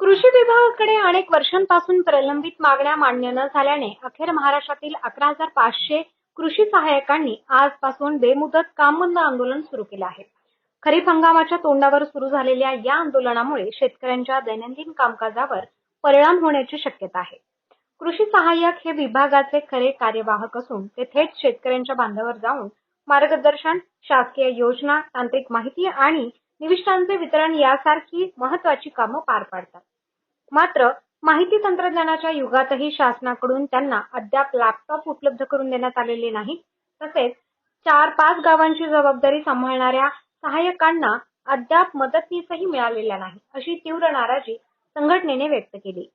कृषी विभागाकडे अनेक वर्षांपासून प्रलंबित मागण्या मान्य न झाल्याने अखेर महाराष्ट्रातील अकरा हजार पाचशे कृषी सहाय्यकांनी आजपासून बेमुदत काम बंद आंदोलन सुरू केलं आहे. खरीप हंगामाच्या तोंडावर सुरू झालेल्या या आंदोलनामुळे शेतकऱ्यांच्या दैनंदिन कामकाजावर परिणाम होण्याची शक्यता आहे. कृषी सहाय्यक हे विभागाचे खरे कार्यवाहक असून ते थेट शेतकऱ्यांच्या बांधावर जाऊन मार्गदर्शन शासकीय योजना तांत्रिक माहिती आणि निविष्ठांचे वितरण यासारखी महत्वाची कामं पार पाडतात. मात्र माहिती तंत्रज्ञानाच्या युगातही शासनाकडून त्यांना अद्याप लॅपटॉप उपलब्ध करून देण्यात आलेले नाही. तसेच चार पाच गावांची जबाबदारी सांभाळणाऱ्या सहाय्यकांना अद्याप मदतनीसही मिळालेल्या नाही अशी तीव्र नाराजी संघटनेने व्यक्त केली.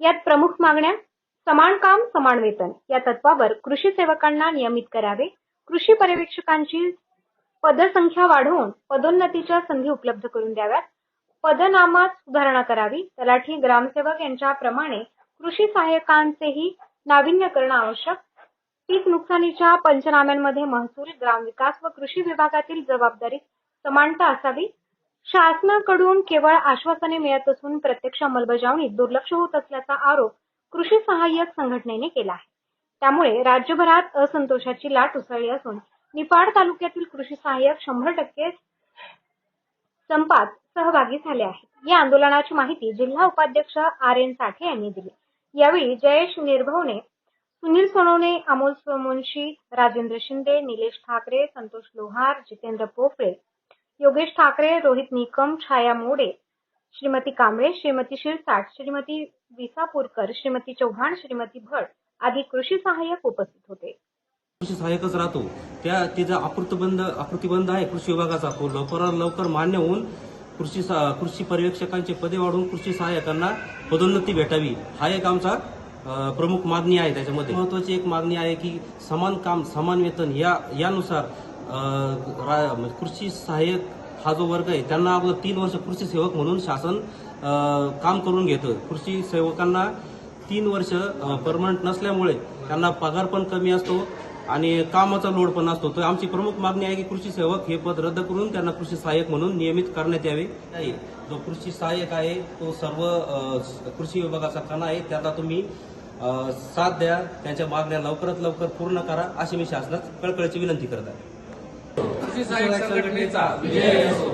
यात प्रमुख मागण्या समान काम समान वेतन या तत्वावर कृषी सेवकांना नियमित करावे कृषी पर्यवेक्षकांची पदसंख्या वाढवून पदोन्नतीच्या संधी उपलब्ध करून द्याव्यात. पदनामात सुधारणा करावी. तलाठी ग्रामसेवक यांच्याप्रमाणे कृषी सहाय्यकांचेही नाविन्य करणं आवश्यक. पीक नुकसानीच्या पंचनाम्यांमध्ये महसूल ग्रामविकास व कृषी विभागातील जबाबदारीत समानता असावी. शासनाकडून केवळ आश्वासने मिळत असून प्रत्यक्ष अंमलबजावणीत दुर्लक्ष होत असल्याचा आरोप कृषी सहाय्यक संघटनेने केला आहे. त्यामुळे राज्यभरात असंतोषाची लाट उसळली असून निफाड तालुक्यातील कृषी सहाय्यक शंभर टक्के संपात सहभागी झाले आहेत. या आंदोलनाची माहिती जिल्हा उपाध्यक्ष आर एन साठे यांनी दिली. यावेळी जयेश निर्भवने सुनील सोनवणे अमोल सोमवंशी राजेंद्र शिंदे निलेश ठाकरे संतोष लोहार जितेंद्र पोफळे योगेश ठाकरे रोहित निकम छाया मोडे श्रीमती कांबळे श्रीमती शिरसाट श्रीमती विसापूरकर श्रीमती चव्हाण श्रीमती भट आदी कृषी सहाय्यक उपस्थित होते. कृषी सहाय्यकच राहतो. त्या तिचा अकृतबंध अकृतिबंध आहे कृषी विभागाचा तो लवकरात लवकर मान्य होऊन कृषी सा- कृषी पर्यवेक्षकांचे पदे वाढवून कृषी सहाय्यकांना पदोन्नती भेटावी. हा एक आमचा प्रमुख मागणी आहे त्याच्यामध्ये. महत्वाची एक मागणी आहे की समान काम समान वेतन या यानुसार रा- म्हणजे कृषी सहाय्यक हा जो वर्ग आहे त्यांना अगोदर तीन वर्ष कृषी सेवक म्हणून शासन काम करून घेतं. कृषी सेवकांना तीन वर्ष परमनंट नसल्यामुळे त्यांना पगार पण कमी असतो आणि कामाचा लोड पण असतो. तर आमची प्रमुख मागणी आहे की कृषी सेवक हे पद रद्द करून त्यांना कृषी सहाय्यक म्हणून नियमित करण्यात यावे. आहे. जो कृषी सहाय्यक आहे तो सर्व कृषी विभागाचा कणा आहे त्याला तुम्ही साथ द्या. त्यांच्या मागण्या लवकरात लवकर पूर्ण करा अशी मी शासनात कळकळीची विनंती करत आहे. कृषी सहाय्यक संघटनेचा विजय असो.